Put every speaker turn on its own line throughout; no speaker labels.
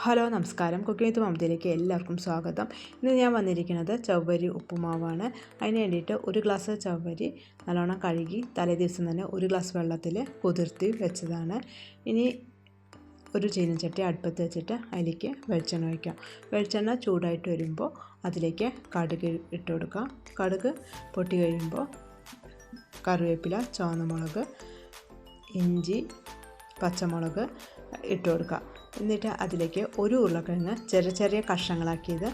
Hello നമസ്കാരം. Cooking വിത്ത് മമതയിലേക്ക് എല്ലാവർക്കും സ്വാഗതം. ഇന്ന് ഞാൻ വന്നിരിക്കുന്നത് ചവ്വരി ഉപ്പുമാവാണ്. അതിന് വേണ്ടിയിട്ട് ഒരു ഗ്ലാസ് ചവ്വരി നല്ലോണം കഴുകി തലേ ദിവസം തന്നെ ഒരു ഗ്ലാസ് വെള്ളത്തിൽ കുതിർത്തി വെച്ചതാണ്. ഇനി ഒരു ചീനച്ചട്ടി അടുപ്പത്ത് വെച്ചിട്ട് അതിലേക്ക് വെളിച്ചെണ്ണ ഒഴിക്കാം. വെളിച്ചെണ്ണ ചൂടായിട്ട് വരുമ്പോൾ അതിലേക്ക് കടുക് ഇട്ട് കൊടുക്കാം. കടുക് പൊട്ടി കഴിയുമ്പോൾ കറിവേപ്പില ചുവന്നമുളക് ഇഞ്ചി പച്ചമുളക് ഇട്ട് കൊടുക്കുക. എന്നിട്ട് അതിലേക്ക് ഒരു ഉരുളക്കിഴങ്ങ് ചെറിയ ചെറിയ കഷ്ണങ്ങളാക്കിയത്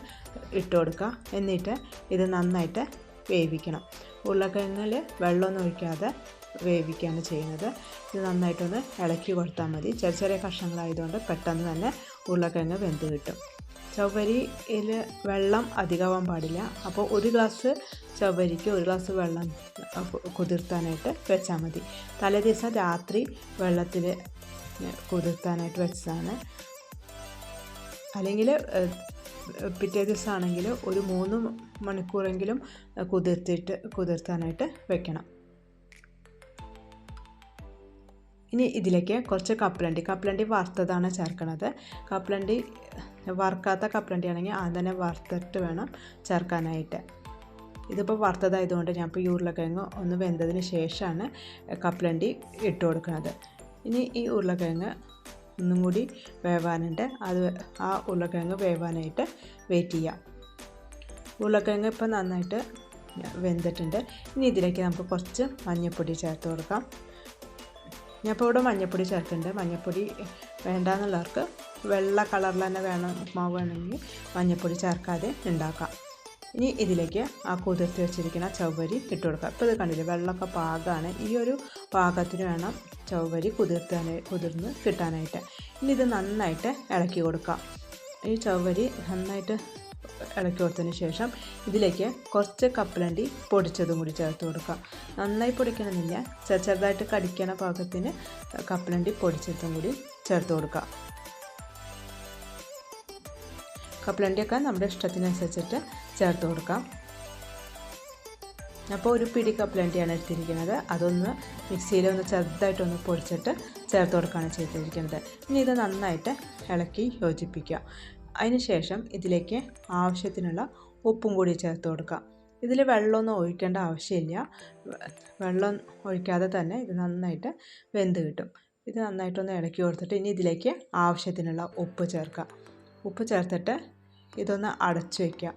ഇട്ട് കൊടുക്കുക. എന്നിട്ട് ഇത് നന്നായിട്ട് വേവിക്കണം. ഉരുളക്കിഴങ്ങിൽ വെള്ളമൊന്നും ഒഴിക്കാതെ വേവിക്കുകയാണ് ചെയ്യുന്നത്. ഇത് നന്നായിട്ടൊന്ന് ഇളക്കി കൊടുത്താൽ മതി. ചെറിയ ചെറിയ കഷ്ണങ്ങളായതുകൊണ്ട് പെട്ടെന്ന് തന്നെ ഉരുളക്കിഴങ്ങ് വെന്ത് കിട്ടും. ചവ്വരിയിൽ വെള്ളം അധികമാവാൻ പാടില്ല. അപ്പോൾ ഒരു ഗ്ലാസ് ചവരിക്ക് ഒരു ഗ്ലാസ് വെള്ളം കുതിർത്താനായിട്ട് വെച്ചാൽ മതി. തലേ ദിവസം രാത്രി വെള്ളത്തിൽ കുതിർത്താനായിട്ട് വെച്ചതാണ്. അല്ലെങ്കിൽ പിറ്റേ ദിവസമാണെങ്കിൽ ഒരു മൂന്ന് മണിക്കൂറെങ്കിലും കുതിർത്തിട്ട് കുതിർത്താനായിട്ട് വെക്കണം. ഇനി ഇതിലേക്ക് കുറച്ച് കപ്പലണ്ടി. കപ്പലണ്ടി വറുത്തതാണ് ചേർക്കണത്. കപ്പലണ്ടി വറുക്കാത്ത കപ്പലണ്ടി ആണെങ്കിൽ ആദ്യം തന്നെ വറുത്തിട്ട് വേണം ചേർക്കാനായിട്ട്. ഇതിപ്പോൾ വറുത്തതായതുകൊണ്ട് ഞാൻ ഇപ്പോൾ ഉരുളക്കിഴങ്ങ് ഒന്ന് വെന്തതിന് ശേഷമാണ് കപ്പലണ്ടി ഇട്ട് കൊടുക്കുന്നത്. ഇനി ഈ ഉരുളക്കിഴങ്ങ് ഒന്നും കൂടി വേവാനുണ്ട്. അത് ആ ഉരുളക്കിഴങ്ങ് വേവാനായിട്ട് വെയിറ്റ് ചെയ്യാം. ഉരുളക്കിഴങ്ങ് ഇപ്പം നന്നായിട്ട് വെന്തിട്ടുണ്ട്. ഇനി ഇതിലേക്ക് നമുക്ക് കുറച്ച് മഞ്ഞൾപ്പൊടി ചേർത്ത് കൊടുക്കാം. ഞാൻ ഇപ്പോൾ ഇവിടെ മഞ്ഞൾപ്പൊടി ചേർക്കുന്നുണ്ട്. മഞ്ഞൾപ്പൊടി വേണ്ടാന്നുള്ളവർക്ക് വെള്ള കളറിൽ തന്നെ വേണം ഉപ്മാവ് വേണമെങ്കിൽ മഞ്ഞപ്പൊടി ചേർക്കാതെ ഉണ്ടാക്കാം. ഇനി ഇതിലേക്ക് ആ കുതിർത്ത് വെച്ചിരിക്കുന്ന ചവ്വരി ഇട്ട് കൊടുക്കുക ഇപ്പോൾ ഇത് കണ്ടില്ലേ വെള്ളമൊക്കെ പാകമാണ് ഈ ഒരു പാകത്തിന് വേണം ചവ്വരി കുതിർത്താൻ കുതിർന്ന് കിട്ടാനായിട്ട്. ഇനി ഇത് നന്നായിട്ട് ഇളക്കി കൊടുക്കാം. ഈ ചവ്വരി നന്നായിട്ട് ഇളക്കി കൊടുത്തതിന് ശേഷം ഇതിലേക്ക് കുറച്ച് കപ്പലണ്ടി പൊടിച്ചതും കൂടി ചേർത്ത് കൊടുക്കാം നന്നായി പൊടിക്കണമെന്നില്ല. ചെറുതായിട്ട് കടിക്കണ പാകത്തിന് കപ്പലണ്ടി പൊടിച്ചതും കൂടി ചേർത്ത് കൊടുക്കാം കപ്പലണ്ടിയൊക്കെ നമ്മുടെ ഇഷ്ടത്തിനനുസരിച്ചിട്ട് ചേർത്ത് കൊടുക്കാം. അപ്പോൾ ഒരു പിടി കപ്പലണ്ടിയാണ് എടുത്തിരിക്കുന്നത്. അതൊന്ന് മിക്സിയിൽ ഒന്ന് ചെറുതായിട്ടൊന്ന് പൊടിച്ചിട്ട് ചേർത്ത് കൊടുക്കുകയാണ് ചെയ്തിരിക്കുന്നത്. ഇനി ഇത് നന്നായിട്ട് ഇളക്കി യോജിപ്പിക്കുക. അതിന് ശേഷം ഇതിലേക്ക് ആവശ്യത്തിനുള്ള ഉപ്പും കൂടി ചേർത്ത് കൊടുക്കാം ഇതിൽ വെള്ളമൊന്നും ഒഴിക്കേണ്ട ആവശ്യമില്ല. വെള്ളം ഒഴിക്കാതെ തന്നെ ഇത് നന്നായിട്ട് വെന്ത് കിട്ടും. ഇത് നന്നായിട്ടൊന്ന് ഇളക്കി കൊടുത്തിട്ട് ഇനി ഇതിലേക്ക് ആവശ്യത്തിനുള്ള ഉപ്പ് ചേർക്കുക. ഉപ്പ് ചേർത്തിട്ട് ഇതൊന്ന് അടച്ചു വയ്ക്കുക.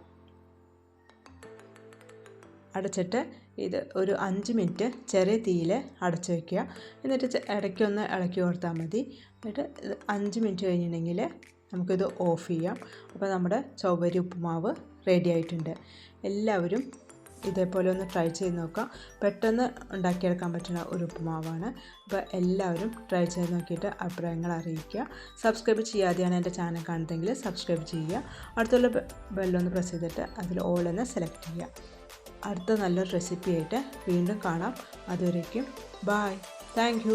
അടച്ചിട്ട് ഇത് ഒരു അഞ്ച് മിനിറ്റ് ചെറിയ തീയിൽ അടച്ചു വയ്ക്കുക. എന്നിട്ട് ഇടയ്ക്കൊന്ന് ഇളക്കി കൊടുത്താൽ മതി. എന്നിട്ട് അഞ്ച് മിനിറ്റ് കഴിഞ്ഞിട്ടുണ്ടെങ്കിൽ നമുക്കിത് ഓഫ് ചെയ്യാം. അപ്പോൾ നമ്മുടെ ചൗവരി ഉപ്പുമാവ് റെഡി ആയിട്ടുണ്ട്. എല്ലാവരും ഇതേപോലെ ഒന്ന് ട്രൈ ചെയ്ത് നോക്കാം പെട്ടെന്ന് ഉണ്ടാക്കിയെടുക്കാൻ പറ്റുന്ന ഒരു ഉപ്പുമാവാണ്. അപ്പോൾ എല്ലാവരും ട്രൈ ചെയ്ത് നോക്കിയിട്ട് അഭിപ്രായങ്ങൾ അറിയിക്കുക. സബ്സ്ക്രൈബ് ചെയ്യാതെയാണ് എന്റെ ചാനൽ കാണുന്നതെങ്കിൽ സബ്സ്ക്രൈബ് ചെയ്യുക. അടുത്തുള്ള ബെല്ലൊന്ന് പ്രസ് ചെയ്തിട്ട് അതിൽ ഓൾ എന്ന് സെലക്ട് ചെയ്യുക. അടുത്ത നല്ലൊരു റെസിപ്പിയായിട്ട് വീണ്ടും കാണാം. അതുവരേക്കും ബായ് താങ്ക്